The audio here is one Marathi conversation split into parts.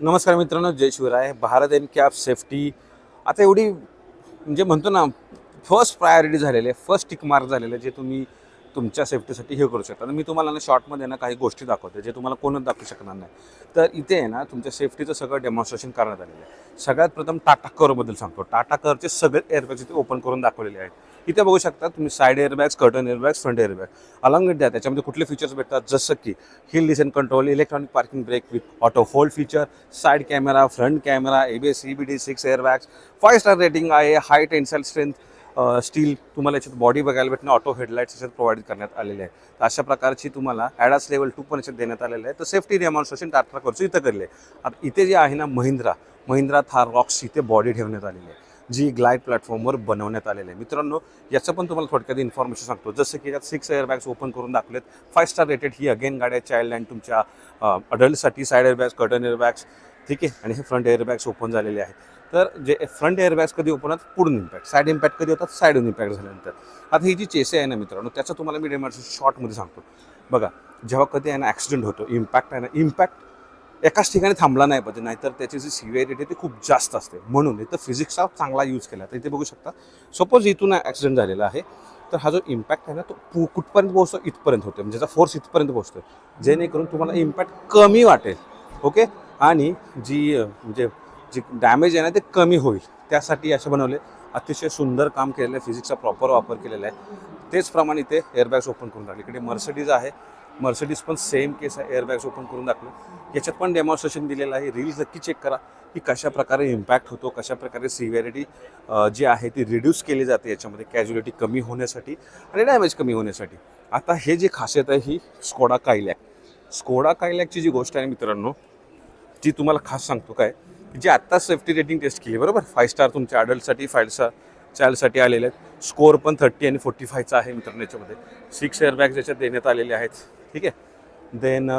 नमस्कार मित्रांनो जय Shivray. Bharat N cap safety. आता एवढी म्हणजे म्हणतो ना फर्स्ट प्रायोरिटी झालेली आहे फर्स्ट टिक मार्क झालेलं आहे जे तुम्ही तुमच्या सेफ्टीसाठी हे करू शकता. तर मी तुम्हाला ना शॉर्टमध्ये ना काही गोष्टी दाखवते जे तुम्हाला कोणच दाखवू शकणार नाही. तर इथे आहे ना तुमच्या सेफ्टीचं सगळं डेमॉन्स्ट्रेशन करण्यात आलेलं आहे. सगळ्यात प्रथम टाटा करबद्दल सांगतो. टाटा करचे सगळे एअरबॅग्स इथे ओपन करून दाखवलेले आहेत. इथे बघू शकता तुम्ही side airbags curtain airbags front airbag along with द्या त्याच्यामध्ये कुठले फीचर्स भेटतात? जसं की hill descent control electronic parking brake with auto hold feature side camera front camera A B S C B D six airbags five star rating आहे. हाय टेन्साईल स्ट्रेंथ स्टील तुम्हाला याच्यात बॉडी बघायला भेटणं ऑटो हेडलाईट्स याच्यात प्रोव्हाइड करण्यात आलेले आहे तर अशा प्रकारची तुम्हाला ॲडास लेवल टू पण याच्यात देण्यात आलेलं आहे तर सेफ्टी डेमॉन्स्ट्रेशन टाटा करतो इथं करले आता इथे जे आहे ना महिंद्रा. महिंद्रा थार रॉक्स इथे बॉडी ठेवण्यात आलेली आहे जी ग्लाईड प्लॅटफॉर्मवर बनवण्यात आलेलं आहे. मित्रांनो याचं पण तुम्हाला थोडक्यात इन्फॉर्मेशन सांगतो. जसं की यात सिक्स एअरबॅग्स ओपन करून दाखवलेत. फाय स्टार रेटेड ही अगेन गाड्या चाइल्ड अँड तुमच्या अडल्टसाठी साईड एअरबॅग्स कर्टन एअरबॅग्स ठीक आहे? आणि हे फ्रंट एअरबॅग्स ओपन झालेले आहेत. तर जे फ्रंट एअरबॅग्स कधी ओपन होतात? पुढून इम्पॅक्ट साईड इम्पॅक्ट कधी होतात? साईडून इम्पॅक्ट झाल्यानंतर. आता ही जी चेसे आहे ना मित्रांनो त्याचं तुम्हाला मी डेमॉन्स्ट्रेशन शॉर्टमध्ये सांगतो. बघा जेव्हा कधी आहे ना ॲक्सिडेंट होतो इम्पॅक्ट आहे ना इम्पॅक्ट एकाच ठिकाणी थांबला नाही पाहिजे नाहीतर त्याची जी सिव्हिअरिटी ती खूप जास्त असते. म्हणून इथं फिजिक्सचा चांगला यूज केला. तर इथे बघू शकता सपोज इथून ॲक्सिडेंट झालेला आहे तर हा जो इम्पॅक्ट आहे ना तो पु- कुठपर्यंत पोहोचतो? इथपर्यंत होतो म्हणजे त्याचा फोर्स इथपर्यंत पोहोचतो जेणेकरून तुम्हाला इम्पॅक्ट कमी वाटेल ओके? आणि जी म्हणजे जी डॅमेज आहे ना ते कमी होईल. त्यासाठी असे बनवले. अतिशय सुंदर काम केलेलं आहे. फिजिक्सचा प्रॉपर वापर केलेला आहे. तेचप्रमाणे इथे एअरबॅग्स ओपन करून टाकले. इकडे मर्सडीज आहे. मर्सडीज पण सेम केस आहे. एअरबॅग्स ओपन करून टाकलं. याच्यात पण डेमॉन्स्ट्रेशन दिलेलं आहे. रील्स नक्की चेक करा की कशा प्रकारे इम्पॅक्ट होतो कशा प्रकारे सिव्हिअरिटी जी आहे ती रिड्यूस केली जाते याच्यामध्ये कॅज्युलिटी कमी होण्यासाठी आणि डॅमेज कमी होण्यासाठी. आता हे जे खासियत आहे ही स्कोडा कायलॅक स्कोडा कायलॅकची जी गोष्ट आहे मित्रांनो ती तुम्हाला खास सांगतो काय? जी आत्ता सेफ्टी रेटिंग टेस्ट केली बरोबर? फाय स्टार तुमच्या अडल्टसाठी फाईव्ह स्टार चालसाठी आलेले आहेत. स्कोअर पण थर्टी आणि फोर्टी फायचा आहे मित्रांनो याच्यामध्ये. सिक्स एअरबॅग्स याच्यात देण्यात आलेले आहेत. ठीक आहे? देन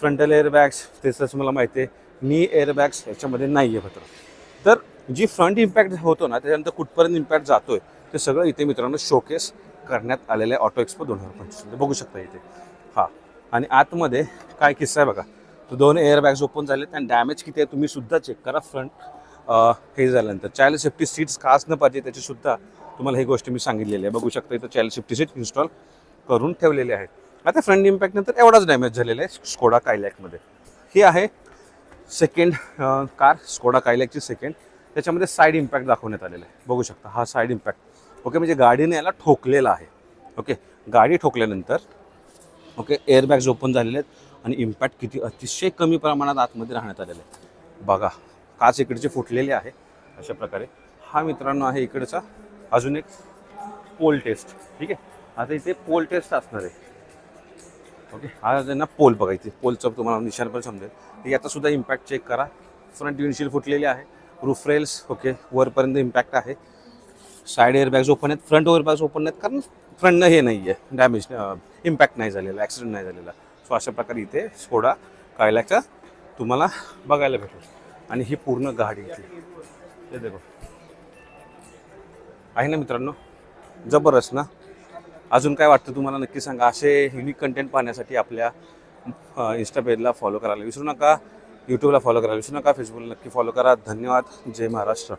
फ्रंटल एअरबॅग्स त्याचं मला माहिती आहे. नी एअरबॅग्स याच्यामध्ये नाही आहे मित्र. तर जी फ्रंट इम्पॅक्ट होतो ना त्याच्यानंतर कुठपर्यंत इम्पॅक्ट जातो आहे ते सगळं इथे मित्रांनो शोकेस करण्यात आलेलं आहे ऑटो एक्सपो दोन हजार पंचवीसमध्ये बघू शकता इथे. हां. आणि आतमध्ये काय किस्सा आहे बघा. तर दोन एअरबॅग्स ओपन झाले आणि डॅमेज किती आहे तुम्ही सुद्धा चेक करा. फ्रंट हे झाल्यानंतर चायल्ड सेफ्टी सीट्स का असणं पाहिजे त्याचीसुद्धा तुम्हाला ही गोष्ट मी सांगितलेली आहे. बघू शकता इथं चाइल्ड सेफ्टी सीट इन्स्टॉल करून ठेवलेले आहेत आता फ्रंट इम्पॅक्ट नंतर एवढाच डॅमेज झालेला आहे स्कोडा कायलॅकमध्ये ही आहे सेकंड कार स्कोडा कायलॅकची सेकंड त्याच्यामध्ये साईड इम्पॅक्ट दाखवण्यात आलेला आहे. बघू शकता हा साईड इम्पॅक्ट ओके म्हणजे गाडीने याला ठोकलेला आहे. ओके गाडी ठोकल्यानंतर ओके एअरबॅग्स ओपन झालेले आहेत आणि इम्पॅक्ट किती अतिशय कमी प्रमाणात आतमध्ये राहण्यात आलेलं आहे बघा काच इकडचे फुटलेले आहे अशा प्रकारे. हा मित्रांनो आहे इकडचा अजून एक पोल टेस्ट. ठीक आहे? आता इथे पोल टेस्ट असणार आहे. ओके? हा त्यांना पोल बघा इथे. पोलचं तुम्हाला निशाण पण समजेल. ते याचा सुद्धा इम्पॅक्ट चेक करा. फ्रंट विंडशील फुटलेली आहे. रूफ रेल्स ओके वरपर्यंत इम्पॅक्ट आहे. साईड एअरबॅग्स ओपन आहेत. फ्रंट एअरबॅग्स ओपन आहेत कारण फ्रंटनं हे नाही आहे डॅमेज इम्पॅक्ट नाही झालेला. ॲक्सिडेंट नाही झालेला. सो अशा प्रकारे इथे सोडा. कायल्याचा तुम्हाला बघायला भेटेल. आणि ही पूर्ण गाडी इथे. हे देखो. आहे ना मित्रांनो? जबरदस्त ना? अजून काय वाटतं तुम्हाला नक्की सांगा? असे युनिक कंटेंट पाहण्यासाठी आपल्या इन्स्टा पेजला फॉलो करायला विसरू नका. यूट्यूबला फॉलो करायला विसरू नका. फेसबुकला नक्की फॉलो करा. धन्यवाद. जय महाराष्ट्र.